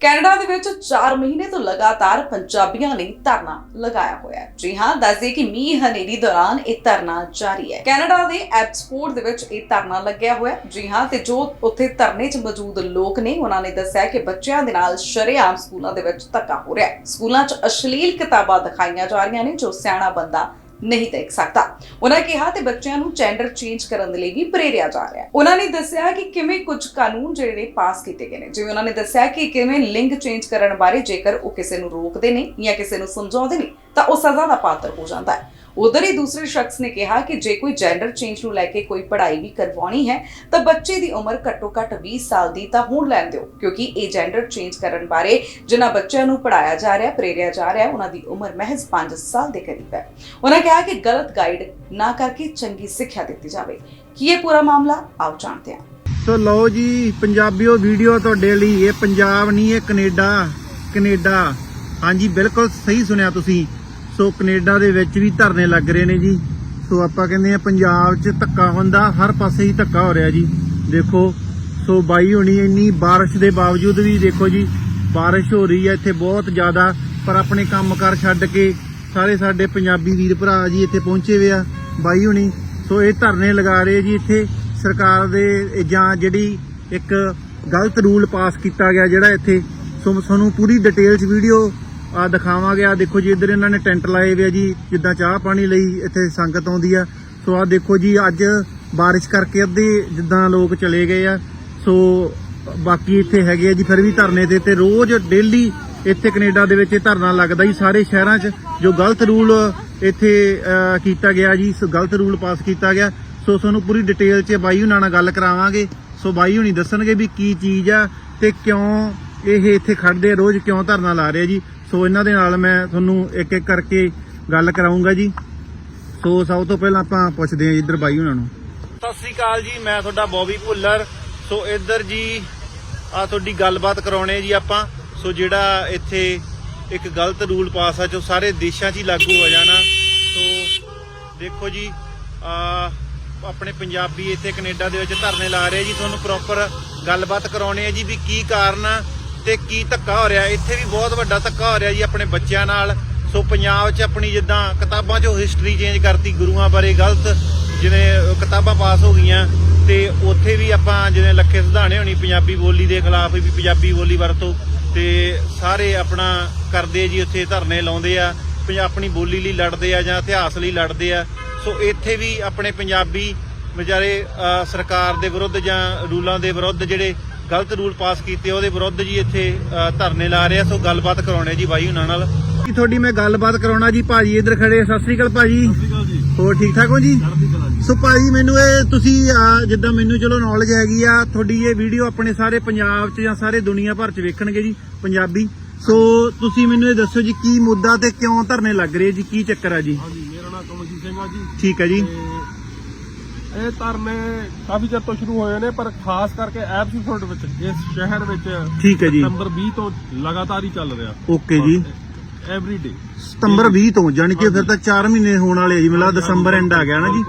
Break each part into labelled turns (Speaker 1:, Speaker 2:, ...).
Speaker 1: Canada ਦੇ ਵਿੱਚ 4 ਮਹੀਨੇ ਤੋਂ ਲਗਾਤਾਰ ਪੰਜਾਬੀਆਂ ਨੇ ਧਰਨਾ ਲਗਾਇਆ ਹੋਇਆ ਹੈ। ਜੀ ਹਾਂ, ਦੱਸਦੇ ਕਿ ਮੀਂਹ ਹਨੇਰੀ ਦੌਰਾਨ ਇਹ ਧਰਨਾ ਜਾਰੀ ਹੈ। ਕੈਨੇਡਾ ਦੇ ਐਬਸਪੋਰਟ ਦੇ ਵਿੱਚ ਇਹ ਧਰਨਾ ਲੱਗਿਆ ਹੋਇਆ ਜੀ ਹਾਂ, ਤੇ ਜੋ ਉੱਥੇ ਧਰਨੇ 'ਚ ਮੌਜੂਦ ਲੋਕ ਨੇ, ਉਹਨਾਂ ਨੇ ਦੱਸਿਆ ਕਿ ਬੱਚਿਆਂ ਦੇ ਨਾਲ ਸ਼ਰੇਆਮ ਸਕੂਲਾਂ ਦੇ ਵਿੱਚ ਧੱਕਾ ਹੋ ਰਿਹਾ ਹੈ। ਸਕੂਲਾਂ 'ਚ ਅਸ਼ਲੀਲ ਕਿਤਾਬਾਂ ਦਿਖਾਈਆਂ ਜਾ ਰਹੀਆਂ ਨੇ, ਜੋ ਸਿਆਣਾ ਬੰਦਾ ਨਹੀਂ ਦੇਖ ਸਕਦਾ। ਉਹਨਾਂ ਕਿਹਾ ਤੇ ਬੱਚਿਆਂ ਨੂੰ ਜੈਂਡਰ ਚੇਂਜ ਕਰਨ ਦੇ ਲਈ ਵੀ ਪ੍ਰੇਰਿਆ ਜਾ ਰਿਹਾ ਹੈ। ਉਹਨਾਂ ਨੇ ਦੱਸਿਆ ਕਿ ਕਿਵੇਂ ਕੁਝ ਕਾਨੂੰਨ ਜਿਹੜੇ ਨੇ ਪਾਸ ਕੀਤੇ ਗਏ ਨੇ। ਜਿਵੇਂ ਉਹਨਾਂ ਨੇ ਦੱਸਿਆ ਕਿ ਕਿਵੇਂ ਲਿੰਗ ਚੇਂਜ ਕਰਨ ਬਾਰੇ ਜੇਕਰ ਉਹ ਕਿਸੇ ਨੂੰ ਰੋਕਦੇ ਨੇ ਜਾਂ ਕਿਸੇ ਨੂੰ ਸਮਝਾਉਂਦੇ ਨੇ, ਤਾਂ ਉਹ ਸਜ਼ਾ ਦਾ ਪਾਤਰ ਹੋ ਜਾਂਦਾ ਹੈ। ਉਧਰ ਹੀ ਦੂਸਰੇ ਸ਼ਖਸ ਨੇ ਕਿਹਾ ਕਿ ਜੇ ਕੋਈ ਜੈਂਡਰ ਚੇਂਜ ਨੂੰ ਲੈ ਕੇ ਕੋਈ ਪੜ੍ਹਾਈ ਵੀ ਕਰਵਾਉਣੀ ਹੈ, ਤਾਂ ਬੱਚੇ ਦੀ ਉਮਰ ਘੱਟੋ ਘੱਟ 20 ਸਾਲ ਦੀ ਤਾਂ ਹੁਣ ਲੈਣ ਦਿਓ, ਕਿਉਂਕਿ ਇਹ ਜੈਂਡਰ ਚੇਂਜ ਕਰਨ ਬਾਰੇ ਜਿਨ੍ਹਾਂ ਬੱਚਿਆਂ ਨੂੰ ਪੜਾਇਆ ਜਾ ਰਿਹਾ, ਪ੍ਰੇਰਿਆ ਜਾ ਰਿਹਾ, ਉਹਨਾਂ ਦੀ ਉਮਰ ਮਹਿਜ਼ 5 ਸਾਲ ਦੇ ਕਰੀਬ ਹੈ। ਉਹਨਾਂ ਕਿਹਾ ਕਿ ਗਲਤ ਗਾਈਡ ਨਾ ਕਰਕੇ ਚੰਗੀ ਸਿੱਖਿਆ ਦਿੱਤੀ ਜਾਵੇ। ਕੀ ਇਹ ਪੂਰਾ ਮਾਮਲਾ? ਆਓ ਜਾਣਦੇ ਹਾਂ।
Speaker 2: ਸੋ ਲਓ ਜੀ, ਪੰਜਾਬੀਓ ਵੀਡੀਓ ਤੁਹਾਡੇ ਲਈ, ਇਹ ਪੰਜਾਬ ਨਹੀਂ, ਇਹ ਕੈਨੇਡਾ ਕੈਨੇਡਾ। ਹਾਂਜੀ, ਬਿਲਕੁਲ ਸਹੀ ਸੁਣਿਆ ਤੁਸੀਂ। ਸੋ ਕੈਨੇਡਾ ਦੇ ਵਿੱਚ ਵੀ ਧਰਨੇ ਲੱਗ ਰਹੇ ਨੇ ਜੀ। ਸੋ ਆਪਾਂ ਕਹਿੰਦੇ ਆ ਪੰਜਾਬ 'ਚ ਧੱਕਾ ਹੁੰਦਾ ਹਰ ਪਾਸੇ ਹੀ ਧੱਕਾ ਹੋ ਰਿਹਾ ਜੀ। ਦੇਖੋ, ਸੋ ਬਾਈ ਹੋਣੀ ਇੰਨੀ ਬਾਰਿਸ਼ ਦੇ ਬਾਵਜੂਦ ਵੀ ਦੇਖੋ ਜੀ, ਬਾਰਿਸ਼ ਹੋ ਰਹੀ ਹੈ ਇੱਥੇ ਬਹੁਤ ਜ਼ਿਆਦਾ, ਪਰ ਆਪਣੇ ਕੰਮਕਾਰ ਛੱਡ ਕੇ ਸਾਰੇ ਸਾਡੇ ਪੰਜਾਬੀ ਵੀਰ ਭਰਾ ਜੀ ਇੱਥੇ ਪਹੁੰਚੇ ਹੋਏ ਆ, ਬਾਈ ਹੋਣੀ। ਸੋ ਇਹ ਧਰਨੇ ਲਗਾ ਰਹੇ ਜੀ ਇੱਥੇ। ਸਰਕਾਰ ਦੇ ਜਾਂ ਜਿਹੜੀ ਇੱਕ ਗਲਤ ਰੂਲ ਪਾਸ ਕੀਤਾ ਗਿਆ ਜਿਹੜਾ ਇੱਥੇ। ਸੋ ਤੁਹਾਨੂੰ ਪੂਰੀ ਡਿਟੇਲ ਚ ਵੀਡੀਓ ਆ ਦਿਖਾਵਾਂਗੇ, ਆ ਦੇਖੋ ਜੀ, ਇੱਧਰ ਇਹਨਾਂ ਨੇ ਟੈਂਟ ਲਾਏ ਹੋਏ ਆ ਜੀ, ਜਿੱਦਾਂ ਚਾਹ ਪਾਣੀ ਲਈ ਇੱਥੇ ਸੰਗਤ ਆਉਂਦੀ ਆ। ਸੋ ਆ ਦੇਖੋ ਜੀ, ਅੱਜ ਬਾਰਿਸ਼ ਕਰਕੇ ਅੱਧੇ ਜਿੱਦਾਂ ਲੋਕ ਚਲੇ ਗਏ ਆ। ਸੋ ਬਾਕੀ ਇੱਥੇ ਹੈਗੇ ਆ ਜੀ, ਫਿਰ ਵੀ ਧਰਨੇ ਤੇ ਤੇ ਰੋਜ਼ ਡੇਲੀ ਇੱਥੇ ਕੈਨੇਡਾ ਦੇ ਵਿੱਚ ਇਹ ਧਰਨਾ ਲੱਗਦਾ ਜੀ, ਸਾਰੇ ਸ਼ਹਿਰਾਂ 'ਚ ਜੋ ਗਲਤ ਰੂਲ ਇੱਥੇ ਕੀਤਾ ਗਿਆ ਜੀ ਗਲਤ ਰੂਲ ਪਾਸ ਕੀਤਾ ਗਿਆ। ਸੋ ਤੁਹਾਨੂੰ ਪੂਰੀ ਡਿਟੇਲ 'ਚ ਬਾਈ ਹੁਣਾਂ ਨਾਲ ਗੱਲ ਕਰਾਵਾਂਗੇ। ਸੋ ਬਾਈ ਹੁਣੀ ਦੱਸਣਗੇ ਵੀ ਕੀ ਚੀਜ਼ ਆ ਤੇ ਕਿਉਂ ਇਹ ਇੱਥੇ ਖੜਦੇ ਆ, ਰੋਜ਼ ਕਿਉਂ ਧਰਨਾ ਲਾ ਰਹੇ ਜੀ। ਸੋ ਇਹਨਾਂ ਦੇ ਨਾਲ ਮੈਂ ਤੁਹਾਨੂੰ ਇੱਕ ਇੱਕ ਕਰਕੇ ਗੱਲ ਕਰਾਉਂਗਾ ਜੀ। ਸੋ ਸਭ ਤੋਂ ਪਹਿਲਾਂ ਆਪਾਂ ਪੁੱਛਦੇ ਹਾਂ ਇੱਧਰ ਬਾਈ ਉਹਨਾਂ ਨੂੰ। ਸਤਿ ਸ੍ਰੀ ਅਕਾਲ ਜੀ, ਮੈਂ ਤੁਹਾਡਾ ਬੌਬੀ ਭੁੱਲਰ। ਸੋ ਇੱਧਰ ਜੀ ਆ ਤੁਹਾਡੀ ਗੱਲਬਾਤ ਕਰਾਉਣੇ ਜੀ ਆਪਾਂ। ਸੋ ਜਿਹੜਾ ਇੱਥੇ ਇੱਕ ਗਲਤ ਰੂਲ ਪਾਸ ਆ, ਜੋ ਸਾਰੇ ਦੇਸ਼ਾਂ 'ਚ ਹੀ ਲਾਗੂ ਹੋ ਜਾਣਾ। ਸੋ ਦੇਖੋ ਜੀ ਆ ਆਪਣੇ ਪੰਜਾਬੀ ਇੱਥੇ ਕੈਨੇਡਾ ਦੇ ਵਿੱਚ ਧਰਨੇ ਲਾ ਰਹੇ ਜੀ। ਤੁਹਾਨੂੰ ਪ੍ਰੋਪਰ ਗੱਲਬਾਤ ਕਰਾਉਣੇ ਆ ਜੀ ਵੀ ਕੀ ਕਾਰਨ ਆ। ਤੇ ਕੀ ਧੱਕਾ ਹੋ ਰਿਹਾ? ਇੱਥੇ ਵੀ ਬਹੁਤ ਵੱਡਾ ਧੱਕਾ ਹੋ ਰਿਹਾ ਜੀ ਆਪਣੇ ਬੱਚਿਆਂ ਨਾਲ। ਸੋ ਪੰਜਾਬ 'ਚ ਆਪਣੀ ਜਿੱਦਾਂ ਕਿਤਾਬਾਂ 'ਚੋਂ ਹਿਸਟਰੀ ਚੇਂਜ ਕਰਤੀ, ਗੁਰੂਆਂ ਬਾਰੇ ਗਲਤ ਜਿਵੇਂ ਕਿਤਾਬਾਂ ਪਾਸ ਹੋ ਗਈਆਂ ਤੇ ਉੱਥੇ ਵੀ ਆਪਾਂ ਜਿਵੇਂ ਲੱਖੇ ਸੁਧਾਣੇ ਹੋਣੀ, ਪੰਜਾਬੀ ਬੋਲੀ ਦੇ ਖਿਲਾਫ ਵੀ ਪੰਜਾਬੀ ਬੋਲੀ ਵਰਤੋ ਤੇ ਸਾਰੇ ਆਪਣਾ ਕਰਦੇ ਜੀ ਉੱਥੇ ਧਰਨੇ ਲਾਉਂਦੇ ਆ, ਪੰਜਾ- ਆਪਣੀ ਬੋਲੀ ਲਈ ਲੜਦੇ ਆ ਜਾਂ ਇਤਿਹਾਸ ਲਈ ਲੜਦੇ ਆ। ਸੋ ਇੱਥੇ ਵੀ ਆਪਣੇ ਪੰਜਾਬੀ ਵਿਚਾਰੇ ਸਰਕਾਰ ਦੇ ਵਿਰੁੱਧ ਜਾਂ ਰੂਲਾਂ ਦੇ ਵਿਰੁੱਧ ਜਿਹੜੇ ਗਲਤ ਰੂਲ ਪਾਸ ਕੀਤੇ ਉਹਦੇ ਵਿਰੁੱਧ ਜੀ ਇੱਥੇ ਧਰਨੇ ਲਾ ਰਹੇ ਆ ਸੋ ਗੱਲਬਾਤ ਕਰਾਉਣੇ ਜੀ ਬਾਈ ਉਹਨਾਂ ਨਾਲ। ਜੀ ਤੁਹਾਡੀ ਮੈਂ ਗੱਲਬਾਤ ਕਰਾਉਣਾ ਜੀ ਭਾਜੀ ਇੱਧਰ ਖੜੇ ਆ। ਸਤਿ ਸ੍ਰੀ ਅਕਾਲ ਭਾਜੀ। ਹੋਰ ਠੀਕ ਠਾਕ ਹੋ ਜੀ? ਸੋ ਭਾਜੀ ਮੈਨੂੰ ਇਹ ਤੁਸੀਂ ਜਿੱਦਾਂ ਮੈਨੂੰ ਚਲੋ ਨੌਲੇਜ ਹੈਗੀ ਆ ਤੁਹਾਡੀ ਇਹ ਵੀਡੀਓ ਆਪਣੇ ਸਾਰੇ ਪੰਜਾਬ 'ਚ ਜਾਂ ਸਾਰੇ ਦੁਨੀਆ ਭਰ 'ਚ ਵੇਖਣਗੇ ਜੀ ਪੰਜਾਬੀ। ਸੋ ਤੁਸੀਂ ਮੈਨੂੰ ਇਹ ਦੱਸੋ ਜੀ ਕੀ ਮੁੱਦਾ ਤੇ ਕਿਉਂ ਧਰਨੇ ਲੱਗ ਰਹੇ ਜੀ ਕੀ ਚੱਕਰ ਆ ਜੀ?
Speaker 3: ਹਾਂਜੀ ਮੇਰਾ ਨਾਮ ਕਮਲਜੀਤ ਸਿੰਘ ਆ ਜੀ।
Speaker 2: ਠੀਕ ਹੈ ਜੀ।
Speaker 3: ਇਹ ਧਰਨੇ ਕਾਫੀ ਚਿਰ ਤੋਂ ਸ਼ੁਰੂ ਹੋਏ ਨੇ ਪਰ ਖਾਸ ਕਰਕੇ ਐਬਸਫੋਰਡ ਵਿੱਚ ਇਸ ਸ਼ਹਿਰ ਵਿੱਚ
Speaker 2: ਠੀਕ ਹੈ ਜੀ।
Speaker 3: ਸਤੰਬਰ 20 ਤੋਂ ਲਗਾਤਾਰ ਹੀ ਚੱਲ ਰਿਹਾ।
Speaker 2: ਓਕੇ ਜੀ।
Speaker 3: ਐਵਰੀ ਡੇ
Speaker 2: ਸਤੰਬਰ 20 ਤੋਂ ਜਾਣੀ ਕਿ ਫਿਰ ਤਾਂ 4 ਮਹੀਨੇ ਹੋਣ ਵਾਲੇ ਆ ਜੀ ਲੱਗਦਾ ਦਸੰਬਰ ਐਂਡ ਆ ਗਿਆ ਨਾ ਜੀ।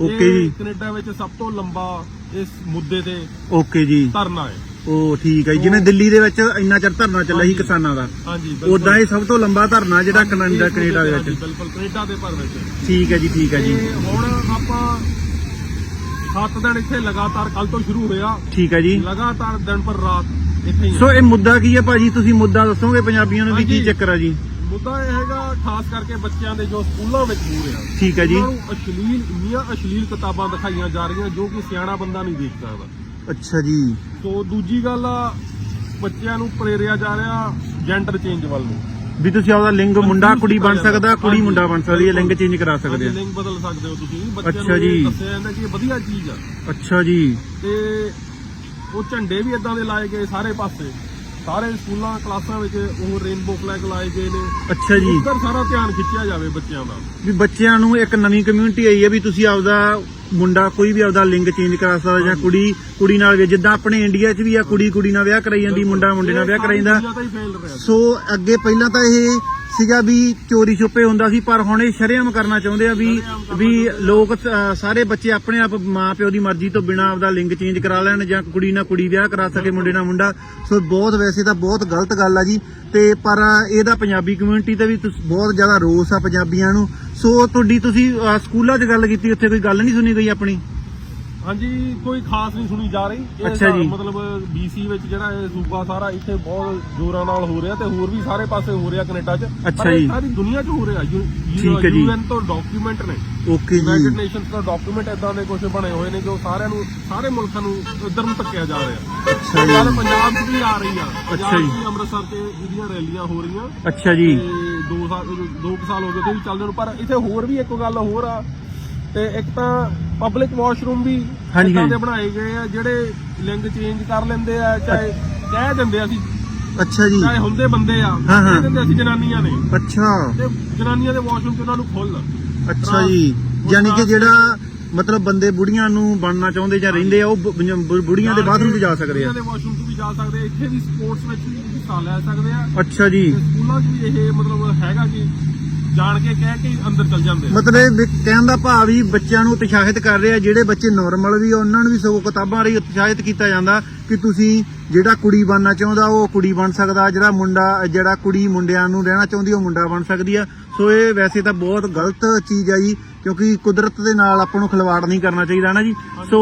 Speaker 2: ਓਕੇ ਜੀ।
Speaker 3: ਕੈਨੇਡਾ ਵਿੱਚ ਸਭ ਤੋਂ ਲੰਬਾ ਇਸ ਮੁੱਦੇ ਤੇ
Speaker 2: ਓਕੇ ਜੀ।
Speaker 3: ਧਰਨਾ ਹੈ।
Speaker 2: ਉਹ ਠੀਕ ਹੈ ਜੀ। ਜਿਵੇਂ ਦਿੱਲੀ ਦੇ ਵਿੱਚ ਇੰਨਾ ਚਿਰ ਧਰਨਾ ਚੱਲਿਆ ਸੀ ਕਿਸਾਨਾਂ ਦਾ।
Speaker 3: ਹਾਂਜੀ
Speaker 2: ਉਦਾਂ ਹੀ ਸਭ ਤੋਂ ਲੰਬਾ ਧਰਨਾ ਜਿਹੜਾ ਕੈਨੇਡਾ ਕੈਨੇਡਾ ਦੇ ਵਿੱਚ।
Speaker 3: ਬਿਲਕੁਲ। ਕੈਨੇਡਾ ਦੇ ਭਰ ਵਿੱਚ।
Speaker 2: ਠੀਕ ਹੈ ਜੀ ਠੀਕ ਹੈ ਜੀ।
Speaker 3: ਹੁਣ ਆਪਾਂ 7 ਦਿਨ ਇੱਥੇ ਲਗਾਤਾਰ ਕੱਲ ਤੋਂ ਸ਼ੁਰੂ ਹੋਇਆ।
Speaker 2: ਠੀਕ ਹੈ ਜੀ।
Speaker 3: ਲਗਾਤਾਰ ਦਿਨ ਪਰ ਰਾਤ ਇੱਥੇ ਹੀ।
Speaker 2: ਸੋ ਇਹ ਮੁੱਦਾ ਕੀ ਹੈ ਭਾਜੀ? ਤੁਸੀਂ ਮੁੱਦਾ ਦੱਸੋਗੇ ਪੰਜਾਬੀਆਂ ਨੂੰ ਵੀ ਕੀ
Speaker 3: ਹਾਂਜੀ।
Speaker 2: ਚੱਕਰ ਆ ਜੀ?
Speaker 3: ਮੁੱਦਾ ਇਹ ਹੈਗਾ ਖਾਸ ਕਰਕੇ ਬੱਚਿਆਂ ਦੇ ਜੋ ਸਕੂਲਾਂ ਵਿੱਚ ਹੋ ਰਿਹਾ।
Speaker 2: ਠੀਕ ਹੈ ਜੀ।
Speaker 3: ਉਹਨਾਂ ਨੂੰ ਅਸ਼ਲੀਲ ਇੰਨੀਆਂ ਅਸ਼ਲੀਲ ਕਿਤਾਬਾਂ ਦਿਖਾਈਆਂ ਜਾ ਰਹੀਆਂ ਜੋ ਕਿ ਸਿਆਣਾ ਬੰਦਾ ਨਹੀਂ ਦੇਖ ਸਕਦਾ
Speaker 2: ਅੱਛਾ ਜੀ।
Speaker 3: ਸੋ ਦੂਜੀ ਗੱਲ ਆ ਬੱਚਿਆਂ ਨੂੰ ਪ੍ਰੇਰਿਆ ਜਾ ਰਿਹਾ ਜੈਂਡਰ ਚੇਂਜ ਵੱਲ ਨੂੰ।
Speaker 2: ਵੀ ਤੁਸੀਂ ਆਪਦਾ ਲਿੰਗ ਮੁੰਡਾ ਕੁੜੀ ਬਣ ਸਕਦਾ ਕੁੜੀ। ਮੁੰਡਾ ਬਣ ਸਕਦੀ ਹੈ ਲਿੰਗ ਚੇਂਜ ਕਰਾ ਸਕਦੇ ਆ।
Speaker 3: ਲਿੰਗ ਬਦਲ ਸਕਦੇ ਹੋ ਤੁਸੀਂ। ਬੱਚਿਆਂ
Speaker 2: ਅੱਛਾ
Speaker 3: ਨੂੰ
Speaker 2: ਜੀ।
Speaker 3: ਇਹ ਦੱਸਿਆ ਜਾਂਦਾ ਕਿ ਇਹ ਵਧੀਆ ਚੀਜ਼ ਆ।
Speaker 2: ਅੱਛਾ ਜੀ।
Speaker 3: ਤੇ ਉਹ ਝੰਡੇ ਵੀ ਇਦਾਂ ਦੇ ਲਾਏ ਗਏ ਸਾਰੇ ਪਾਸੇ। ਸਾਰੇ ਸਕੂਲਾਂ ਕਲਾਸਾਂ ਵਿੱਚ ਉਹ ਰੇਨਬੋ ਫਲੈਗ ਲਾਏ ਗਏ ਨੇ।
Speaker 2: ਅੱਛਾ ਜੀ।
Speaker 3: ਉੱਧਰ ਸਾਰਾ ਧਿਆਨ ਖਿੱਚਿਆ ਜਾਵੇ ਬੱਚਿਆਂ ਦਾ।
Speaker 2: ਵੀ ਬੱਚਿਆਂ ਨੂੰ ਇੱਕ ਨਵੀਂ ਕਮਿਊਨਿਟੀ ਆਈ ਹੈ ਵੀ ਤੁਸੀਂ ਆਪਦਾ ਮੁੰਡਾ ਕੋਈ ਵੀ ਆਪਦਾ ਲਿੰਗ ਚੇਂਜ ਕਰਾ ਸਕਦਾ ਜਾਂ ਕੁੜੀ ਕੁੜੀ ਨਾਲ ਵੀ ਜਿੱਦਾਂ ਆਪਣੇ ਇੰਡੀਆ 'ਚ ਵੀ ਆ ਕੁੜੀ ਕੁੜੀ ਨਾਲ ਵਿਆਹ ਕਰਾਈ ਜਾਂਦੀ ਮੁੰਡਾ ਮੁੰਡੇ ਨਾਲ ਵਿਆਹ
Speaker 3: ਫੈਲ ਰਿਹਾ।
Speaker 2: ਸੋ ਅੱਗੇ ਪਹਿਲਾਂ ਤਾਂ ਇਹ ਸੀਗਾ ਵੀ ਚੋਰੀ ਛੁਪੇ ਹੁੰਦਾ ਸੀ ਪਰ ਹੁਣ ਇਹ ਸ਼ਰੇਆਮ ਕਰਨਾ ਚਾਹੁੰਦੇ ਆ ਵੀ ਵੀ ਲੋਕ ਅ, ਸਾਰੇ ਬੱਚੇ ਆਪਣੇ ਆਪ ਮਾਂ ਪਿਓ ਦੀ ਮਰਜ਼ੀ ਤੋਂ ਬਿਨਾਂ ਆਪਦਾ ਲਿੰਗ ਚੇਂਜ ਕਰਾ ਲੈਣ ਜਾਂ ਕੁੜੀ ਨਾਲ ਕੁੜੀ ਵਿਆਹ ਕਰਾ ਸਕੇ ਮੁੰਡੇ ਨਾਲ ਮੁੰਡਾ। ਸੋ ਬਹੁਤ ਵੈਸੇ ਤਾਂ ਬਹੁਤ ਗਲਤ ਗੱਲ ਆ ਜੀ। ਤੇ ਪਰ ਇਹਦਾ ਪੰਜਾਬੀ ਕਮਿਊਨਿਟੀ ਤੇ ਵੀ ਤੁਸ- ਬਹੁਤ ਜ਼ਿਆਦਾ ਰੋਸ ਆ ਪੰਜਾਬੀਆਂ ਨੂੰ। ਸੋ ਤੁਹਾਡੀ ਤੁਸੀਂ ਅ, ਸਕੂਲਾਂ 'ਚ ਗੱਲ ਕੀਤੀ ਉੱਥੇ ਕੋਈ ਗੱਲ ਨਹੀਂ ਸੁਣੀ ਗਈ ਆਪਣੀ?
Speaker 3: ਹਾਂਜੀ ਕੋਈ ਖਾਸ ਨਹੀਂ ਸੁਣੀ ਜਾ ਰਹੀ। ਇਹ
Speaker 2: ਅੱਛਾ ਜੀ।
Speaker 3: ਮਤਲਬ BC ਵਿੱਚ ਜਿਹੜਾ ਇਹ ਸੂਬਾ ਸਾਰਾ ਇੱਥੇ ਬਹੁਤ ਜ਼ੋਰਾਂ ਨਾਲ ਹੋ ਰਿਹਾ ਤੇ ਹੋਰ ਵੀ ਸਾਰੇ ਪਾਸੇ ਹੋ ਰਿਹਾ ਕੈਨੇਡਾ 'ਚ।
Speaker 2: ਅੱਛਾ
Speaker 3: ਇਹ
Speaker 2: ਜੀ।
Speaker 3: ਸਾਰੀ ਦੁਨੀਆ 'ਚ ਹੋ ਰਿਹਾ।
Speaker 2: ਠੀਕ ਹੈ ਜੀ।
Speaker 3: ਯੂਐਨ ਤੋਂ ਡਾਕੂਮੈਂਟ ਨੇ।
Speaker 2: ਓਕੇ
Speaker 3: ਯੂਨਾਈਟਿਡ
Speaker 2: ਜੀ
Speaker 3: ਨੇਸ਼ਨਸ ਦਾ ਡਾਕੂਮੈਂਟ ਇਦਾਂ ਦੇ ਕੁਝ ਬਣੇ ਹੋਏ ਨੇ ਜੋ ਸਾਰਿਆਂ ਨੂੰ ਸਾਰੇ ਮੁਲਕਾਂ ਨੂੰ ਇੱਧਰ ਨੂੰ ਧੱਕਿਆ ਜਾ ਰਿਹਾ।
Speaker 2: ਅੱਛਾ
Speaker 3: ਗੱਲ
Speaker 2: ਜੀ
Speaker 3: ਪੰਜਾਬ 'ਚ ਵੀ ਆ ਰਹੀ ਆ।
Speaker 2: ਅੱਛਾ
Speaker 3: ਪੰਜਾਬ 'ਚ
Speaker 2: ਜੀ।
Speaker 3: ਵੀ ਅੰਮ੍ਰਿਤਸਰ 'ਚ ਇਹਦੀਆਂ ਰੈਲੀਆਂ ਹੋ ਰਹੀਆਂ।
Speaker 2: ਅੱਛਾ ਜੀ।
Speaker 3: ਤੇ ਦੋ ਸਾਲ ਦੋ ਕੁ ਸਾਲ ਹੋ ਗਏ ਤੇ ਵੀ ਚੱਲਦੇ ਨੂੰ। ਪਰ ਇੱਥੇ ਹੋਰ ਵੀ ਇੱਕ ਗੱਲ ਹੋਰ ਆ। ਤੇ ਇੱਕ ਤਾਂ ਪਬਲਿਕ ਵਾਸ਼ਰੂਮ ਵੀ
Speaker 2: ਹਾਂਜੀ,
Speaker 3: ਦੇ
Speaker 2: ਹਾਂਜੀ।
Speaker 3: ਬਣਾਏ ਗਏ ਆ ਜਿਹੜੇ ਲਿੰਗ ਚੇਂਜ ਕਰ ਲੈਂਦੇ ਆ ਚਾਹੇ ਕਹਿ ਦਿੰਦੇ ਆ ਅਸੀਂ।
Speaker 2: ਅੱਛਾ ਜੀ।
Speaker 3: ਚਾਹੇ ਹੁੰਦੇ ਬੰਦੇ ਆ
Speaker 2: ਹਾਂ, ਹਾਂ।
Speaker 3: ਕਹਿ ਦਿੰਦੇ ਅਸੀਂ ਜਨਾਨੀਆਂ ਨੇ।
Speaker 2: ਅੱਛਾ।
Speaker 3: ਤੇ ਜਨਾਨੀਆਂ ਦੇ ਵਾਸ਼ਰੂਮ 'ਚ ਉਹਨਾਂ ਨੂੰ ਖੁੱਲ
Speaker 2: ਅੱਛਾ ਜੀ। ਯਾਨੀ ਕਿ ਜਿਹੜਾ ਮਤਲਬ ਬੰਦੇ ਬੁੜੀਆਂ ਨੂੰ ਬਣਨਾ ਚਾਹੁੰਦੇ ਜਾਂ ਰਹਿੰਦੇ ਆ ਉਹ ਬੁ- ਬੁ- ਬੁੜੀਆਂ ਦੇ ਬਾਥਰੂਮ 'ਚ ਜਾ ਸਕਦੇ ਆ।
Speaker 3: ਬੁੜੀਆਂ ਦੇ ਵਾਸ਼ਰੂਮ 'ਚ ਵੀ ਜਾ ਸਕਦੇ ਆ। ਇੱਥੇ ਵੀ ਸਪੋਰਟਸ ਵਿੱਚ ਵੀ ਹਿੱਸਾ ਲੈ ਸਕਦੇ ਆ।
Speaker 2: ਅੱਛਾ ਜੀ।
Speaker 3: ਤੇ ਸਕੂਲਾਂ 'ਚ ਵੀ ਇਹ ਮਤਲਬ ਹੈਗਾ ਕਿ ਜਾਣ ਕੇ ਕਹਿ ਕੇ ਅੰਦਰ ਚਲ ਜਾਂਦੇ ਆ।
Speaker 2: ਮਤਲਬ ਵੀ ਕਹਿਣ ਦਾ ਭਾਵ ਵੀ ਬੱਚਿਆਂ ਨੂੰ ਉਤਸ਼ਾਹਿਤ ਕਰ ਰਹੇ ਜਿਹੜੇ ਬੱਚੇ ਨਾਰਮਲ ਵੀ ਆ ਉਹਨਾਂ ਨੂੰ ਵੀ ਸਗੋਂ ਕਿਤਾਬਾਂ ਰਾਹੀਂ ਉਤਸ਼ਾਹਿਤ ਕੀਤਾ ਜਾਂਦਾ ਕਿ ਤੁਸੀਂ ਜਿਹੜਾ ਕੁੜੀ ਬਣਨਾ ਚਾਹੁੰਦਾ ਉਹ ਕੁੜੀ ਬਣ ਸਕਦਾ ਜਿਹੜਾ ਮੁੰਡਾ ਜਿਹੜਾ ਕੁੜੀ ਮੁੰਡਿਆਂ ਨੂੰ ਰਹਿਣਾ ਚਾਹੁੰਦੀ ਉਹ ਮੁੰਡਾ ਬਣ ਸਕਦੀ ਆ। ਸੋ ਇਹ ਵੈਸੇ ਤਾਂ ਬਹੁਤ ਗਲਤ ਚੀਜ਼ ਆ ਜੀ ਕਿਉਂਕਿ ਕੁਦਰਤ ਦੇ ਨਾਲ ਆਪਾਂ ਨੂੰ ਖਿਲਵਾੜ ਨਹੀਂ ਕਰਨਾ ਚਾਹੀਦਾ ਨਾ ਜੀ। ਸੋ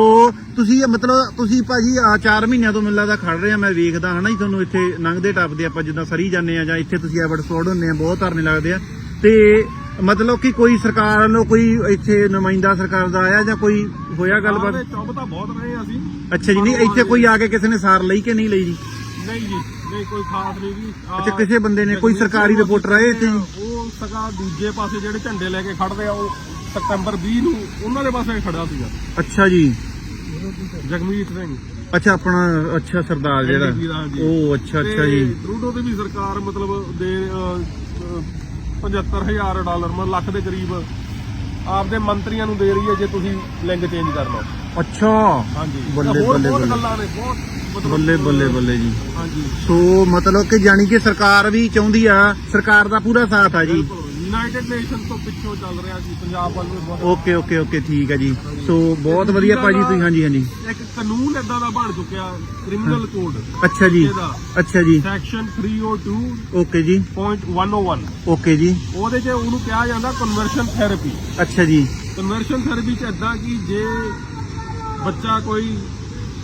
Speaker 2: ਤੁਸੀਂ ਇਹ ਮਤਲਬ ਤੁਸੀਂ ਭਾਜੀ ਆ 4 ਮਹੀਨਿਆਂ ਤੋਂ ਮੈਨੂੰ ਲੱਗਦਾ ਖੜ ਰਹੇ ਆ ਮੈਂ ਵੇਖਦਾ ਹਨਾ ਜੀ ਤੁਹਾਨੂੰ ਇੱਥੇ ਲੰਘਦੇ ਟੱਪਦੇ ਆਪਾਂ ਜਿੱਦਾਂ ਸਰੀ ਜਾਂਦੇ ਆ ਜਾਂ ਇੱਥੇ ਤੁਸੀਂ ਐਵਰਟਸਪੋਰਟ ਹੁੰਦੇ ਆ ਬਹੁਤ ਧਰਨੇ ਲੱਗਦੇ ਆ। ਤੇ ਮਤਲਬ ਕਿ ਕੋਈ ਸਰਕਾਰ ਵੱਲੋਂ ਕੋਈ ਇੱਥੇ ਨੁਮਾਇੰਦਾ ਸਰਕਾਰ ਦਾ ਆਇਆ ਜਾਂ ਕੋਈ ਹੋਇਆ ਗੱਲਬਾਤ?
Speaker 3: ਚੁੱਪ ਤਾਂ ਬਹੁਤ ਰਹੇ ਅਸੀਂ।
Speaker 2: ਅੱਛਾ ਜੀ ਨਹੀਂ ਇੱਥੇ ਕੋਈ ਆ ਕੇ ਕਿਸੇ ਨੇ ਸਾਰ ਲਈ ਕਿ ਨਹੀਂ ਲਈ ਜੀ?
Speaker 3: ਨਹੀਂ ਜੀ ਨਹੀਂ ਕੋਈ ਖਾਸ ਨਹੀਂ ਜੀ।
Speaker 2: ਅੱਛਾ, ਕਿਸੇ ਬੰਦੇ ਨੇ ਕੋਈ ਸਰਕਾਰੀ ਰਿਪੋਰਟਰ ਆਏ ਇੱਥੇ?
Speaker 3: ਉਹ ਸਗਾ ਦੂਜੇ ਪਾਸੇ ਜਿਹੜੇ ਝੰਡੇ ਲੈ ਕੇ ਖੜਦੇ ਆ ਉਹ ਸਤੰਬਰ 20 ਨੂੰ ਉਹਨਾਂ ਦੇ ਪਾਸੇ ਖੜਾ ਸੀਗਾ।
Speaker 2: ਅੱਛਾ ਜੀ।
Speaker 3: ਜਗਮੀਤ ਸਿੰਘ।
Speaker 2: ਅੱਛਾ ਆਪਣਾ ਅੱਛਾ ਸਰਦਾਰ ਜਿਹੜਾ। ਉਹ ਅੱਛਾ ਅੱਛਾ ਜੀ।
Speaker 3: ਟਰੂਡੋ ਦੀ ਵੀ ਸਰਕਾਰ ਮਤਲਬ ਦੇ 75000 ਡਾਲਰ ਮਤਲਬ ਲੱਖ ਦੇ ਕਰੀਬ ਆਪਦੇ ਮੰਤਰੀਆਂ ਨੂੰ ਦੇ ਰਹੀ ਹੈ ਜੇ ਤੁਸੀਂ ਲਿੰਗ ਚੇਂਜ ਕਰਨਾ
Speaker 2: ਅੱਛਾ।
Speaker 3: ਹਾਂਜੀ।
Speaker 2: ਬੱਲੇ,
Speaker 3: ਹੋਰ
Speaker 2: ਬੱਲੇ,
Speaker 3: ਬਹੁਤ
Speaker 2: ਬੱਲੇ।
Speaker 3: ਗੱਲਾਂ ਨੇ ਬਹੁਤ ਮਤਲਬ
Speaker 2: ਬੱਲੇ ਬੱਲੇ ਬੱਲੇ ਜੀ।
Speaker 3: ਹਾਂਜੀ।
Speaker 2: ਸੋ ਮਤਲਬ ਕਿ ਜਾਣੀ ਕਿ ਸਰਕਾਰ ਵੀ ਚਾਹੁੰਦੀ ਆ ਸਰਕਾਰ ਦਾ ਪੂਰਾ ਸਾਥ ਆ ਜੀ।
Speaker 3: ਯੂਨਾਈਟਿਡ ਨੇਸ਼ਨ ਤੋਂ ਪਿੱਛੋਂ ਚੱਲ ਰਿਹਾ ਸੀ ਪੰਜਾਬ ਵੱਲ ਨੂੰ ਬਹੁਤ
Speaker 2: ਓਕੇ ਓਕੇ ਓਕੇ ਠੀਕ ਹੈ ਜੀ। ਸੋ ਬਹੁਤ ਵਧੀਆ ਭਾਜੀ ਤੁਸੀਂ ਹਾਂਜੀ ਹਾਂਜੀ।
Speaker 3: ਇੱਕ ਕਾਨੂੰਨ ਇਦਾਂ ਦਾ ਬਣ ਚੁੱਕਿਆ ਕ੍ਰਿਮੀਨਲ ਕੋਡ
Speaker 2: ਅੱਛਾ ਜੀ।
Speaker 3: ਇਹਦਾ
Speaker 2: ਅੱਛਾ ਜੀ।
Speaker 3: ਸੈਕਸ਼ਨ 302.101
Speaker 2: ਓਕੇ ਜੀ। ਓਕੇ ਜੀ।
Speaker 3: ਉਹਦੇ 'ਚ ਉਹਨੂੰ ਕਿਹਾ ਜਾਂਦਾ ਕਨਵਰਸ਼ਨ ਥੈਰੇਪੀ
Speaker 2: ਅੱਛਾ ਜੀ।
Speaker 3: ਕਨਵਰਸ਼ਨ ਥੈਰੇਪੀ 'ਚ ਇਦਾਂ ਕਿ ਜੇ ਬੱਚਾ ਕੋਈ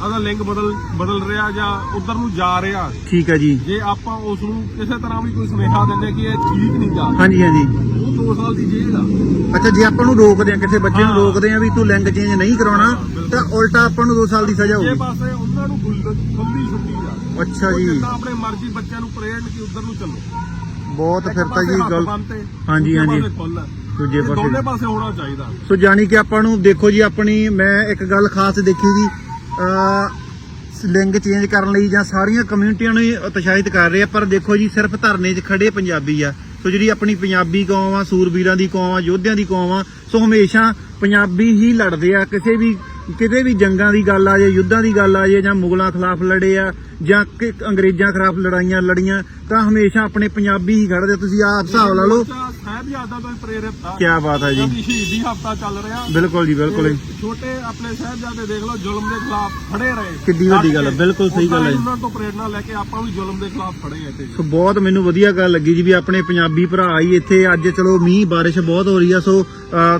Speaker 3: ਆਦਾ ਲਿੰਗ ਬਦਲ ਬਦਲ ਰਿਹਾ ਜਾਂ ਉਧਰ ਨੂੰ ਜਾ ਰਿਹਾ।
Speaker 2: ਠੀਕ ਹੈ ਜੀ।
Speaker 3: ਜੇ ਆਪਾਂ ਉਸ ਨੂੰ ਕਿਸੇ ਤਰ੍ਹਾਂ ਵੀ ਕੋਈ ਸੁਨੇਹਾ ਦਿੰਦੇ ਕਿ ਇਹ ਠੀਕ ਨਹੀਂ ਜਾ
Speaker 2: ਹਾਂਜੀ ਹਾਂਜੀ।
Speaker 3: ਉਹ 2 ਸਾਲ ਦੀ ਜੇਲ੍ਹ ਆ।
Speaker 2: ਅੱਛਾ ਜੇ ਆਪਾਂ ਨੂੰ ਰੋਕਦੇ ਆ ਕਿਸੇ ਬੱਚੇ ਨੂੰ
Speaker 3: ਹਾਂ।
Speaker 2: ਰੋਕਦੇ ਆ ਵੀ ਤੂੰ ਲਿੰਗ ਚੇਂਜ ਨਹੀਂ ਕਰਾਉਣਾ ਤਾਂ ਉਲਟਾ ਆਪਾਂ ਨੂੰ 2 ਸਾਲ ਦੀ ਸਜ਼ਾ
Speaker 3: ਜੇ
Speaker 2: ਹੋਊਗੀ।
Speaker 3: ਪਾਸੇ ਉਹਨਾਂ ਨੂੰ ਖੁੱਲ- ਖੁੱਲੀ ਛੁੱਟੀ ਆ।
Speaker 2: ਅੱਛਾ
Speaker 3: ਉਹ
Speaker 2: ਜੀ।
Speaker 3: ਜਿੱਦਾਂ ਆਪਣੇ ਮਰਜ਼ੀ ਬੱਚਿਆਂ ਨੂੰ ਪ੍ਰੇਰਨ ਕਿ ਉਧਰ ਨੂੰ ਚੱਲੋ।
Speaker 2: ਬਹੁਤ
Speaker 3: ਇੱਕ
Speaker 2: ਫਿਰ ਤਾਂ
Speaker 3: ਪਾਸੇ
Speaker 2: ਜੀ
Speaker 3: ਹੱਥ
Speaker 2: ਗੱਲ
Speaker 3: ਬੰਨ੍ਹ ਤੇ,
Speaker 2: ਹਾਂਜੀ,
Speaker 3: ਦੂਜੇ
Speaker 2: ਹਾਂਜੀ।
Speaker 3: ਪਾਸੇ ਖੁੱਲ੍ਹ ਆ।
Speaker 2: ਦੂਜੇ
Speaker 3: ਇਹ
Speaker 2: ਪਾਸੇ।
Speaker 3: ਦੋਨੇ ਪਾਸੇ ਹੋਣਾ ਚਾਹੀਦਾ।
Speaker 2: ਸੋ ਜਾਣੀ ਕਿ ਆਪਾਂ ਨੂੰ ਦੇਖੋ ਜੀ ਆਪਣੀ ਮੈਂ ਇੱਕ ਗੱਲ ਖਾਸ ਦੇਖੀ ਜੀ ਲਿੰਗ ਚੇਂਜ ਕਰਨ ਲਈ ਜਾਂ ਸਾਰੀਆਂ ਕਮਿਊਨਿਟੀਆਂ ਨੂੰ ਹੀ ਉਤਸ਼ਾਹਿਤ ਕਰ ਰਹੇ ਆ, ਪਰ ਦੇਖੋ ਜੀ, ਸਿਰਫ ਧਰਨੇ 'ਚ ਖੜੇ ਪੰਜਾਬੀ ਆ। ਸੋ ਜਿਹੜੀ ਆਪਣੀ ਪੰਜਾਬੀ ਕੌਮ ਆ, ਸੂਰਬੀਰਾਂ ਦੀ ਕੌਮ ਆ, ਯੋਧਿਆਂ ਦੀ ਕੌਮ ਆ, ਸੋ ਹਮੇਸ਼ਾ ਪੰਜਾਬੀ ਹੀ ਲੜਦੇ ਆ। ਕਿਸੇ ਵੀ, ਕਿਤੇ ਵੀ ਜੰਗਾਂ ਦੀ ਗੱਲ ਆ ਜੇ, ਯੁੱਧਾਂ ਦੀ ਗੱਲ ਆ ਜੇ, ਜਾਂ ਮੁਗਲਾਂ ਖਿਲਾਫ ਲੜੇ ਆ, ਜਾਂ ਅੰਗਰੇਜ਼ਾਂ ਖਿਲਾਫ ਲੜਾਈਆਂ ਲੜੀਆਂ, ਤਾਂ ਹਮੇਸ਼ਾ ਆਪਣੇ ਪੰਜਾਬੀ ਹੀ ਖੜਦੇ ਤੁਸੀਂ ਆਪ ਹਿਸਾਬ ਲਾ ਲਓ
Speaker 3: ਸਾਹਿਬਜ਼ਾਦਾ ਤੋਂ ਹੀ ਪ੍ਰੇਰਿਤ ਆ।
Speaker 2: ਕੀ ਬਾਤ ਹੈ ਜੀ।
Speaker 3: ਕਿਉਂਕਿ ਸ਼ਹੀਦੀ ਹਫਤਾ ਚੱਲ ਰਿਹਾ।
Speaker 2: ਬਿਲਕੁਲ ਜੀ ਬਿਲਕੁਲ ਜੀ।
Speaker 3: ਤੇ ਛੋਟੇ ਆਪਣੇ ਸਾਹਿਬਜ਼ਾਦੇ ਦੇਖ ਲਓ ਜ਼ੁਲਮ ਦੇ ਖਿਲਾਫ ਖੜੇ ਰਹੇ।
Speaker 2: ਕਿੱਡੀ ਵੱਡੀ ਗੱਲ ਹੈ,
Speaker 3: ਡਟ ਕੇ।
Speaker 2: ਬਿਲਕੁਲ ਸਹੀ ਗੱਲ ਹੈ ਜੀ।
Speaker 3: ਉਹਨਾਂ ਤੋਂ ਪ੍ਰੇਰਣਾ ਲੈ ਕੇ ਆਪਾਂ ਵੀ ਜ਼ੁਲਮ ਦੇ ਖਿਲਾਫ ਖੜੇ ਆ ਇੱਥੇ।
Speaker 2: ਸੋ ਬਹੁਤ ਮੈਨੂੰ ਵਧੀਆ ਗੱਲ ਲੱਗੀ ਜੀ ਵੀ ਆਪਣੇ ਪੰਜਾਬੀ ਭਰਾ ਹੀ ਇੱਥੇ। ਅੱਜ ਚਲੋ ਮੀਂਹ ਬਾਰਿਸ਼ ਬਹੁਤ ਹੋ ਰਹੀ ਆ ਸੋ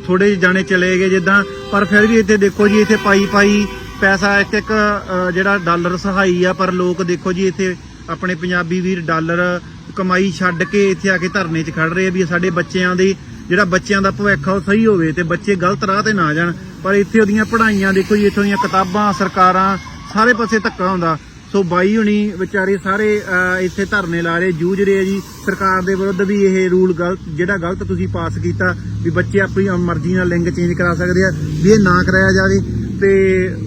Speaker 2: ਥੋੜੇ ਜਾਣੇ ਚਲੇ ਗਏ ਜਿੱਦਾਂ। ਪਰ ਫਿਰ ਵੀ ਇੱਥੇ ਦੇਖੋ ਜੀ ਇੱਥੇ ਪਾਈ ਪਾਈ ਪੈਸਾ ਇੱਕ ਇੱਕ ਅ, ਜਿਹੜਾ ਡਾਲਰ ਸਹਾਈ ਆ। ਪਰ ਲੋਕ ਦੇਖੋ ਜੀ ਇੱਥੇ ਆਪਣੇ ਪੰਜਾਬੀ ਵੀਰ ਡਾਲਰ ਕਮਾਈ ਛੱਡ ਕੇ ਇੱਥੇ ਆ ਕੇ ਧਰਨੇ 'ਚ ਖੜ ਰਹੇ ਆ ਵੀ ਸਾਡੇ ਬੱਚਿਆਂ ਦੇ, ਜਿਹੜਾ ਬੱਚਿਆਂ ਦਾ ਭਵਿੱਖ ਆ ਉਹ ਸਹੀ ਹੋਵੇ ਤੇ ਬੱਚੇ ਗਲਤ ਰਾਹ ਤੇ ਨਾ ਜਾਣ। ਪਰ ਇੱਥੇ ਉਹਦੀਆਂ ਪੜ੍ਹਾਈਆਂ, ਦੇਖੋ ਜੀ, ਇੱਥੋਂ ਦੀਆਂ ਕਿਤਾਬਾਂ, ਸਰਕਾਰਾਂ, ਸਾਰੇ ਪਾਸੇ ਧੱਕਾ ਹੁੰਦਾ। ਸੋ ਬਾਈ ਹੁਣੀ ਵਿਚਾਰੇ ਸਾਰੇ ਇੱਥੇ ਧਰਨੇ ਲਾ ਰਹੇ, ਜੂਝ ਰਹੇ ਆ ਜੀ। ਸਰਕਾਰ ਦੇ ਵਿਰੁੱਧ ਵੀ ਇਹ ਰੂਲ ਗਲਤ, ਜਿਹੜਾ ਗਲਤ ਤੁਸੀਂ ਪਾਸ ਕੀਤਾ ਵੀ ਬੱਚੇ ਆਪਣੀ ਮਰਜ਼ੀ ਨਾਲ ਲਿੰਗ ਚੇਂਜ ਕਰਾ ਸਕਦੇ ਆ, ਵੀ ਇਹ ਨਾ ਕਰਾਇਆ ਜਾਵੇ। ਤੇ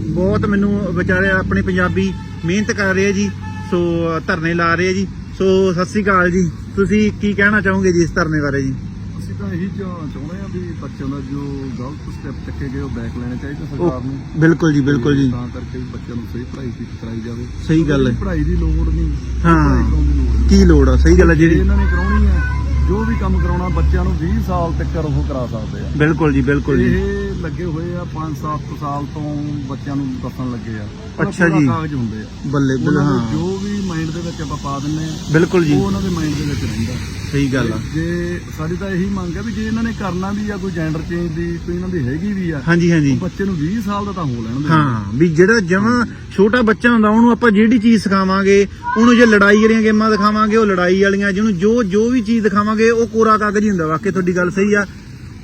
Speaker 2: ਬਹੁਤ ਮੈਨੂੰ ਵਿਚਾਰੇ ਆਪਣੇ ਪੰਜਾਬੀ ਮਿਹਨਤ ਕਰ ਰਹੇ ਆ ਜੀ। ਸੋ ਧਰਨੇ ਲਾ ਰਹੇ ਜੀ। ਸੋ ਸਤਿ ਸ੍ਰੀ ਅਕਾਲ ਜੀ। ਤੁਸੀਂ ਕੀ ਕਹਿਣਾ ਚਾਹੋਗੇ ਜੀ ਇਸ ਧਰਨੇ ਬਾਰੇ ਜੀ?
Speaker 4: ਅਸੀਂ ਤਾਂ ਇਹੀ ਚਾਹ- ਚਾਹੁੰਦੇ ਆ ਵੀ ਬੱਚਿਆਂ ਦਾ ਜੋ ਗਲਤ ਸਟੈਪ ਚੱਕੇ ਗਏ ਉਹ ਬੈਕ ਲੈਣੇ ਚਾਹੀਦੇ ਸਰਕਾਰ ਨੂੰ।
Speaker 2: ਉਹ ਬਿਲਕੁਲ ਜੀ ਬਿਲਕੁਲ ਜੀ।
Speaker 4: ਤਾਂ ਕਰਕੇ ਵੀ ਬੱਚਿਆਂ ਨੂੰ ਸਹੀ ਪੜ੍ਹਾਈ ਕੀਤੀ ਕਰਾਈ ਜਾਵੇ।
Speaker 2: ਸਹੀ ਗੱਲ ਹੈ।
Speaker 4: ਪੜ੍ਹਾਈ ਦੀ ਲੋੜ ਨਹੀਂ।
Speaker 2: ਹਾਂ।
Speaker 4: ਪੜ੍ਹਾਈ ਕਰਾਉਣ ਦੀ ਲੋੜ ਨਹੀਂ।
Speaker 2: ਕੀ ਲੋੜ ਆ? ਸਹੀ ਗੱਲ ਹੈ
Speaker 4: ਜੇ
Speaker 2: ਜਿਹੜੀ
Speaker 4: ਇਹਨਾਂ ਨੇ ਕਰਾਉਣੀ ਹੈ। ਜੋ ਵੀ ਕੰਮ ਕਰਾਉਣਾ ਬੱਚਿਆਂ ਨੂੰ 20 ਸਾਲ ਤੱਕ ਉਹ ਕਰਾ ਸਕਦੇ ਆ।
Speaker 2: ਬਿਲਕੁਲ ਜੀ ਬਿਲਕੁਲ ਜੀ।
Speaker 4: ਇਹ ਲੱਗੇ ਹੋਏ ਆ 5-7 ਸਾਲ ਤੋਂ ਬੱਚਿਆਂ ਨੂੰ ਦੱਸਣ ਲੱਗੇ ਆ।
Speaker 2: ਅੱਛਾ ਜੀ।
Speaker 4: ਕਾਗਜ਼ ਹੁੰਦੇ ਆ।
Speaker 2: ਬੱਲੇ ਬੱਲੇ
Speaker 4: ਉਹਨਾਂ
Speaker 2: ਹਾਂ।
Speaker 4: ਜੋ ਵੀ ਮਾਈਂਡ ਦੇ ਵਿੱਚ ਆਪਾਂ ਪਾ ਦਿੰਨੇ ਆ
Speaker 2: ਬਿਲਕੁਲ ਜੀ।
Speaker 4: ਉਹ ਉਹਨਾਂ ਦੇ ਮਾਈਂਡ ਦੇ ਵਿੱਚ ਰਹਿੰਦਾ।
Speaker 2: ਸਹੀ ਗੱਲ ਆ।
Speaker 4: ਜੇ ਸਾਡੀ ਤਾਂ ਇਹੀ ਮੰਗ ਹੈ ਵੀ ਜੇ ਇਹਨਾਂ ਨੇ ਕਰਨਾ ਵੀ ਆ ਕੋਈ ਜੈਂਡਰ ਚੇਂਜ ਦੀ ਕੋਈ ਇਹਨਾਂ ਦੀ ਹੈਗੀ ਵੀ ਆ
Speaker 2: ਹਾਂਜੀ ਹਾਂਜੀ।
Speaker 4: ਬੱਚੇ ਨੂੰ 20 ਸਾਲ ਦਾ ਤਾਂ ਹੋ ਲੈਣ ਦੇ
Speaker 2: ਹਾਂ ਵੀ ਜਿਹੜਾ ਜਮਾਂ ਛੋਟਾ ਬੱਚਾ ਹੁੰਦਾ ਉਹਨੂੰ ਆਪਾਂ ਜਿਹੜੀ ਚੀਜ਼ ਸਿਖਾਵਾਂਗੇ ਉਹਨੂੰ ਜੇ ਲੜਾਈ ਵਾਲੀਆਂ ਗੇਮਾਂ ਦਿਖਾਵਾਂਗੇ ਉਹ ਲੜਾਈ ਵਾਲੀਆਂ ਜਿਹਨੂੰ ਜੋ ਜੋ ਵੀ ਚੀਜ਼ ਦਿਖਾਵਾਂਗੇ ਉਹ ਕੋਰਾ ਕਾਗਜ਼ ਹੀ ਹੁੰਦਾ ਵਾਕਈ ਤੁਹਾਡੀ ਗੱਲ ਸਹੀ ਆ।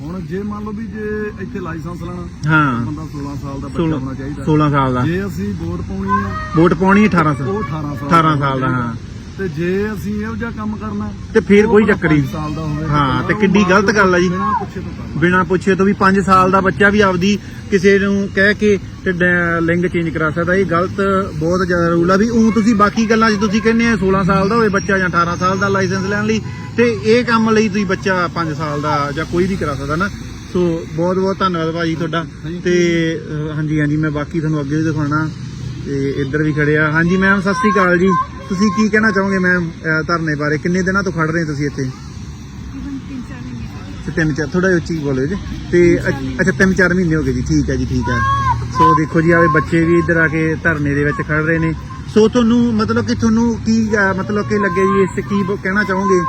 Speaker 4: ਹੁਣ ਜੇ ਮੰਨ ਲਓ ਵੀ ਜੇ ਇੱਥੇ ਲਾਇਸੈਂਸ ਲੈਣਾ
Speaker 2: ਹਾਂ।
Speaker 4: ਬੰਦਾ 16 ਸਾਲ ਦਾ ਬੱਚਾ
Speaker 2: 16
Speaker 4: ਹੋਣਾ ਚਾਹੀਦਾ।
Speaker 2: 16 ਸਾਲ ਦਾ।
Speaker 4: ਜੇ ਅਸੀਂ ਵੋਟ ਪਾਉਣੀ ਆ
Speaker 2: ਵੋਟ ਪਾਉਣੀ 18 ਸਾਲ।
Speaker 4: ਉਹ 18 ਸਾਲ
Speaker 2: 18 ਸਾਲ ਦਾ ਹਾਂ।
Speaker 4: ਤੇ ਜੇ ਅਸੀਂ ਇਹੋ ਜਿਹਾ ਕੰਮ ਕਰਨਾ
Speaker 2: ਤੇ ਫਿਰ ਕੋਈ ਚੱਕਰ ਹੀ
Speaker 4: ਪੰਜ ਸਾਲ ਦਾ ਹੋਵੇ
Speaker 2: ਹਾਂ, ਤੇ ਕਿੱਡੀ ਗਲਤ ਗੱਲ ਆ ਜੀ।
Speaker 4: ਬਿਨਾਂ ਪੁੱਛੇ ਤੋਂ ਕਰਨਾ
Speaker 2: ਬਿਨਾ ਪੁੱਛੇ ਤੋਂ ਵੀ 5 ਸਾਲ ਦਾ ਬੱਚਾ ਵੀ ਆਪਦੀ ਕਿਸੇ ਨੂੰ ਕਹਿ ਕੇ ਤੇ ਡ- ਲਿੰਗ ਚੇਂਜ ਕਰਾ ਸਕਦਾ। ਇਹ ਗਲਤ ਬਹੁਤ ਜ਼ਿਆਦਾ ਰੂਲ ਆ ਵੀ ਉਹ ਤੁਸੀਂ ਬਾਕੀ ਗੱਲਾਂ 'ਚ ਤੁਸੀਂ ਕਹਿੰਦੇ ਆ 16 ਸਾਲ ਦਾ ਹੋਵੇ ਬੱਚਾ ਜਾਂ 18 ਸਾਲ ਦਾ ਲਾਇਸੈਂਸ ਲੈਣ ਲਈ ਤੇ ਇਹ ਕੰਮ ਲਈ ਤੁਸੀਂ ਬੱਚਾ 5 ਸਾਲ ਦਾ ਜਾਂ ਕੋਈ ਵੀ ਕਰਾ ਸਕਦਾ ਨਾ। ਸੋ ਬਹੁਤ ਬਹੁਤ ਧੰਨਵਾਦ ਭਾਜੀ ਤੁਹਾਡਾ। ਤੇ ਅਹ, ਹਾਂਜੀ ਹਾਂਜੀ ਮੈਂ ਬਾਕੀ ਤੁਹਾਨੂੰ ਅੱਗੇ ਵੀ ਦਿਖਾਉਣਾ। ਤੇ ਇੱਧਰ ਵੀ ਖੜੇ ਆ। ਹਾਂਜੀ ਮੈਮ ਸਤਿ ਸ੍ਰੀ ਅਕਾਲ ਜੀ। ਤੁਸੀਂ ਕੀ ਕਹਿਣਾ ਚਾਹੋਗੇ ਮੈਮ ਧਰਨੇ ਬਾਰੇ? ਕਿੰਨੇ ਦਿਨਾਂ ਤੋਂ ਖੜ ਰਹੇ ਤੁਸੀਂ ਇੱਥੇ? ਤੇ ਤਿੰਨ ਚਾਰ ਥੋੜਾ ਜਿਹਾ ਉੱਚੀ ਬੋਲੋ ਜੀ। ਤੇ ਅੱਛ- ਤਿੰਨ ਚਾਰ ਮਹੀਨੇ ਹੋ ਗਏ ਜੀ ਠੀਕ ਹੈ ਜੀ ਠੀਕ ਹੈ। ਸੋ ਦੇਖੋ ਜੀ ਆਵੇ ਬੱਚੇ ਵੀ ਇੱਧਰ ਆ ਕੇ ਧਰਨੇ ਦੇ ਵਿੱਚ ਖੜ ਰਹੇ ਨੇ। ਸੋ ਤੁਹਾਨੂੰ ਮਤਲਬ ਕਿ ਤੁਹਾਨੂੰ ਕੀ ਮਤਲਬ ਕਿ ਲੱਗੇ ਜੀ ਇਸ ਕੀ ਕਹਿਣਾ ਚਾਹੋਗੇ?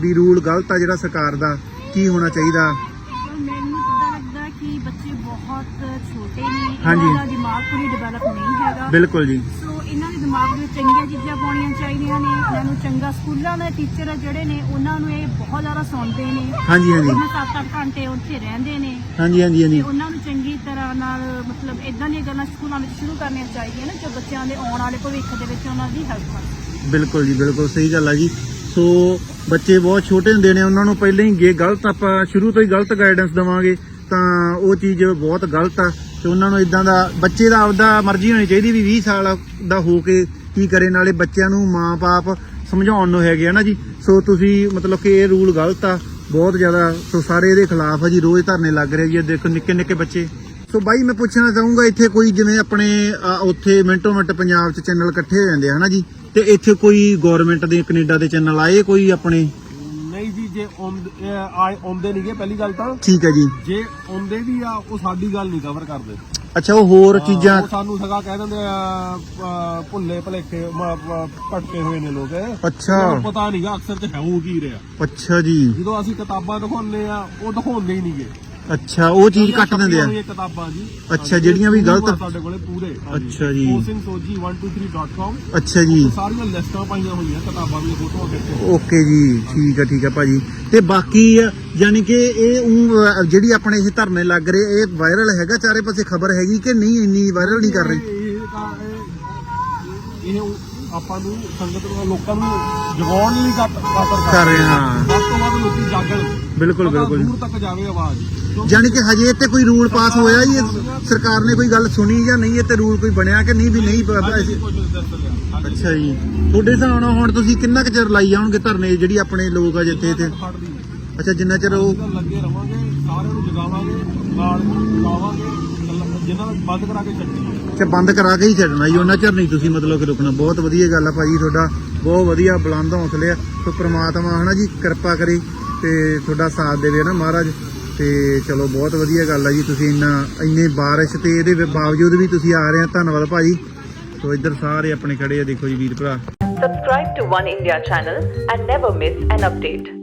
Speaker 2: ਵੀ ਰੂਲ ਗਲਤ ਆ ਜਿਹੜਾ ਸਰਕਾਰ ਦਾ ਕੀ ਹੋਣਾ ਚਾਹੀਦਾ?
Speaker 5: ਮੈਨੂੰ ਇਦਾਂ ਲੱਗਦਾ ਕਿ ਬੱਚੇ ਬਹੁਤ ਛੋਟੇ ਨੇ।
Speaker 2: ਹਾਂਜੀ।
Speaker 5: ਇਹਨਾਂ ਦਾ ਦਿਮਾਗ ਪੂਰੀ ਡਿਵੈਲਪ ਨਹੀਂ ਹੈਗਾ।
Speaker 2: ਬਿਲਕੁਲ ਜੀ।
Speaker 5: ਦਿਮਾਗ ਵਿੱਚ ਚੰਗੀਆਂ ਚੀਜ਼ਾਂ ਪਾਉਣੀਆਂ ਚਾਹੀਦੀਆਂ ਨੇ। ਇਹਨਾਂ ਨੂੰ ਚੰਗਾ ਸਕੂਲਾਂ ਦੇ ਟੀਚਰ ਜਿਹੜੇ ਨੇ ਉਹਨਾਂ ਨੂੰ ਇਹ ਬਹੁਤ ਜ਼ਿਆਦਾ ਸੁਣਦੇ ਨੇ।
Speaker 2: ਹਾਂਜੀ ਹਾਂਜੀ।
Speaker 5: ਉਹਨਾਂ 7-8 ਘੰਟੇ ਉੱਥੇ ਰਹਿੰਦੇ ਨੇ।
Speaker 2: ਹਾਂਜੀ ਹਾਂਜੀ
Speaker 5: ਤੇ
Speaker 2: ਹਾਂਜੀ
Speaker 5: ਉਹਨਾਂ ਨੂੰ ਚੰਗੀ ਤਰ੍ਹਾਂ ਨਾਲ ਮਤਲਬ ਇਦਾਂ ਦੀਆਂ ਗੱਲਾਂ ਸਕੂਲਾਂ ਵਿੱਚ ਸ਼ੁਰੂ ਕਰਨੀਆਂ ਚਾਹੀਦੀਆਂ ਨੇ ਜੋ ਬੱਚਿਆਂ ਦੇ ਆਉਣ ਵਾਲੇ ਭਵਿੱਖ ਦੇ ਵਿੱਚ ਉਹਨਾਂ ਦੀ ਹੈਲਪ ਕਰਨ।
Speaker 2: ਬਿਲਕੁਲ ਜੀ ਬਿਲਕੁਲ ਸਹੀ ਗੱਲ ਆ ਜੀ। ਸੋ ਬੱਚੇ ਬਹੁਤ ਛੋਟੇ ਹੁੰਦੇ ਨੇ ਉਹਨਾਂ ਨੂੰ ਪਹਿਲਾਂ ਹੀ ਗਲਤ ਆਪਾਂ ਸ਼ੁਰੂ ਤੋਂ ਹੀ ਗਲਤ ਗਾਈਡੈਂਸ ਦਵਾਂਗੇ ਤਾਂ ਉਹ ਚੀਜ਼ ਬਹੁਤ ਗਲਤ ਆ। ਤੇ ਉਹਨਾਂ ਨੂੰ ਇਦਾਂ ਦਾ, ਬੱਚੇ ਦਾ ਆਪਦਾ ਮਰਜ਼ੀ ਹੋਣੀ ਚਾਹੀਦੀ ਵੀ 20 ਸਾਲ ਦਾ ਹੋ ਕੇ ਕੀ ਕਰੇ, ਨਾਲੇ ਬੱਚਿਆਂ ਨੂੰ ਮਾਂ-ਬਾਪ ਸਮਝਾਉਣ ਨੂੰ ਹੈਗੇ ਆ ਨਾ ਜੀ। ਸੋ ਤੁਸੀਂ ਮਤਲਬ ਕਿ ਇਹ ਰੂਲ ਗਲਤ ਆ, ਬਹੁਤ ਜ਼ਿਆਦਾ, ਸੋ ਸਾਰੇ ਇਹਦੇ ਖਿਲਾਫ ਆ ਜੀ ਰੋਜ਼ ਧਰਨੇ ਲੱਗ ਰਹੇ ਜੀ ਦੇਖੋ ਨਿੱਕੇ ਨਿੱਕੇ ਬੱਚੇ। ਸੋ ਬਾਈ, ਮੈਂ ਪੁੱਛਣਾ ਚਾਹੂੰਗਾ, ਇੱਥੇ ਕੋਈ ਜਿਵੇਂ ਆਪਣੇ ਉੱਥੇ ਮਿੰਟੋ ਮਿੰਟ ਪੰਜਾਬ 'ਚ ਚੈਨਲ ਇਕੱਠੇ ਹੋ ਜਾਂਦੇ ਆ, ਹਨਾ ਜੀ? ਤੇ ਇੱਥੇ ਕੋਈ ਗਵਰਨਮੈਂਟ ਦੇ, ਕੈਨੇਡਾ ਦੇ ਚੈਨਲ ਆਏ ਕੋਈ ਆਪਣੇ?
Speaker 3: ਜੀ ਆਉਂਦ- ਆਏ ਆਉਂਦੇ ਨਹੀਂਗੇ ਪਹਿਲੀ ਗੱਲ ਤਾਂ
Speaker 2: ਠੀਕ ਹੈ ਜੀ।
Speaker 3: ਜੇ ਆਉਂਦੇ ਵੀ ਆ ਉਹ ਸਾਡੀ ਗੱਲ ਨਹੀਂ ਕਵਰ ਕਰਦੇ।
Speaker 2: ਅੱਛਾ ਉਹ ਹੋਰ ਚੀਜ਼ਾਂ
Speaker 3: ਉਹ ਸਾਨੂੰ ਸਗਾ ਕਹਿ ਦਿੰਦੇ ਆ ਅਹ, ਭੁੱਲੇ ਭਲੇਖੇ ਮ- ਮ- ਭਟਕੇ ਹੋਏ ਨੇ ਲੋਕ।
Speaker 2: ਅੱਛਾ।
Speaker 3: ਉਹਨਾਂ ਨੂੰ ਪਤਾ ਨਹੀਂਗਾ ਅਕਸਰ ਤੇ ਹੈ ਉਹ ਕੀ ਰਿਹਾ।
Speaker 2: ਅੱਛਾ ਜੀ।
Speaker 3: ਜਦੋਂ ਅਸੀਂ ਕਿਤਾਬਾਂ ਦਿਖਾਉਂਦੇ ਆ ਉਹ ਦਿਖਾਉਂਦੇ ਹੀ ਨਹੀਂਗੇ
Speaker 2: ਅੱਛਾ ਉਹ ਚੀਜ਼ ਕੱਟ ਦਿੰਦੇ ਆ।
Speaker 3: ਇਹ ਕਿਤਾਬਾਂ ਜੀ
Speaker 2: ਅੱਛਾ, ਜਿਹੜੀਆਂ ਵੀ ਗਲਤ-
Speaker 3: ਆ। ਸਾਡੇ ਕੋਲੇ ਪੂਰੇ
Speaker 2: ਅੱਛਾ ਜੀ।
Speaker 3: coachingsoji123.com
Speaker 2: ਅੱਛਾ ਜੀ।
Speaker 3: ਸਾਰੀਆਂ ਲਿਸਟਾਂ ਪਾਈਆਂ ਹੋਈਆਂ ਕਿਤਾਬਾਂ ਦੀਆਂ ਫੋਟੋਆਂ ਖਿੱਚ ਕੇ।
Speaker 2: ਓਕੇ ਜੀ ਠੀਕ ਹੈ ਠੀਕ ਹੈ ਭਾਜੀ। ਤੇ ਬਾਕੀ ਯਾਨੀ ਕਿ ਇਹ ਅ, ਜਿਹੜੀ ਆਪਣੇ ਇਹ ਧਰਨੇ ਲੱਗ ਰਹੇ ਇਹ ਵਾਇਰਲ ਹੈਗਾ ਚਾਰੇ ਪਾਸੇ ਖਬਰ ਹੈਗੀ ਕਿ ਨਹੀਂ ਇੰਨੀ ਵਾਇਰਲ ਨਹੀਂ ਕਰ ਰਹੀ?
Speaker 3: ਇਹ- ਉਹ ਆਪਾਂ ਨੂੰ ਸੰਗਤ ਲੋਕਾਂ ਨੂੰ ਜਗਾਉਣ ਲਈ ਖਾਤਰ ਖਾਤਰ
Speaker 2: ਕਰ ਰਹੇ ਹਾਂ।
Speaker 3: ਵੱਧ ਤੋਂ ਵੱਧ ਲੋਕੀ ਜਾਗਣ।
Speaker 2: ਬਿਲਕੁਲ ਬਿਲਕੁਲ
Speaker 3: ਦੂਰ ਤੱਕ ਜਾਵੇ ਆਵਾਜ਼।
Speaker 2: ਯਾਨੀ ਕਿ ਹਜੇ ਤੇ ਕੋਈ ਰੂਲ ਪਾਸ ਹੋਇਆ ਹੀ ਸਰਕਾਰ ਨੇ ਕੋਈ ਗੱਲ ਸੁਣੀ ਜਾਂ ਨਹੀਂ ਇਹ ਤੇ ਰੂਲ ਕੋਈ ਬਣਿਆ ਕਿ ਨਹੀਂ ਵੀ ਨਹੀਂ। ਅੱਛਾ ਜੀ। ਤੁਹਾਡੇ ਹਿਸਾਬ ਨਾਲ ਹੁਣ ਤੁਸੀਂ ਕਿੰਨਾ ਕੁ ਚਿਰ ਲਾਈ ਜਾਓਗੇ ਧਰਨੇ ਜਿਹੜੀ ਆਪਣੇ ਲੋਕ ਆ ਜਿੱਥੇ ਇੱਥੇ?
Speaker 3: ਫੜਦੀ
Speaker 2: ਅੱਛਾ ਜਿੰਨਾ ਚਿਰ ਉਹ
Speaker 3: ਤਾਂ ਲੱਗੇ ਰਵਾਂਗੇ ਸਾਰਿਆਂ ਨੂੰ ਜਗਾਵਾਂਗੇ ਨਾਲ ਲਾਵਾਂਗੇ ਜਿਨ੍ਹਾਂ ਨੂੰ ਬੰਦ ਕਰਾ ਕੇ ਛੱਡੀ
Speaker 2: ਅੱਛਾ ਬੰਦ ਕਰਾ ਕੇ ਹੀ ਛੱਡਣਾ ਜੀ ਉਹਨਾਂ ਚਿਰ ਨਹੀਂ ਤੁਸੀਂ ਮਤਲਬ ਕਿ ਰੁਕਣਾ। ਬਹੁਤ ਵਧੀਆ ਗੱਲ ਆ ਭਾਜੀ ਤੁਹਾਡਾ ਬਹੁਤ ਵਧੀਆ ਬੁਲੰਦ ਹੌਸਲੇ ਆ। ਸੋ ਪ੍ਰਮਾਤਮਾ ਹਨਾ ਜੀ ਕਿਰਪਾ ਕਰੇ। ਤੇ ਤੁਹਾਡਾ ਸਾਥ ਦੇਵੇ ਨਾ ਮਹਾਰਾਜ। ਤੇ ਚਲੋ ਬਹੁਤ ਵਧੀਆ ਗੱਲ ਆ ਜੀ, ਤੁਸੀਂ ਇੰਨਾ, ਇੰਨੇ ਬਾਰਿਸ਼ ਤੇ ਇਹਦੇ ਬਾਵਜੂਦ ਵੀ ਤੁਸੀਂ ਆ ਰਹੇ ਆ, ਧੰਨਵਾਦ ਭਾਜੀ। ਸੋ ਇੱਧਰ ਸਾਰੇ ਆਪਣੇ ਖੜੇ ਆ, ਦੇਖੋ ਜੀ ਵੀਰ ਭਰਾ।
Speaker 6: Subscribe to One India channel and never miss an update.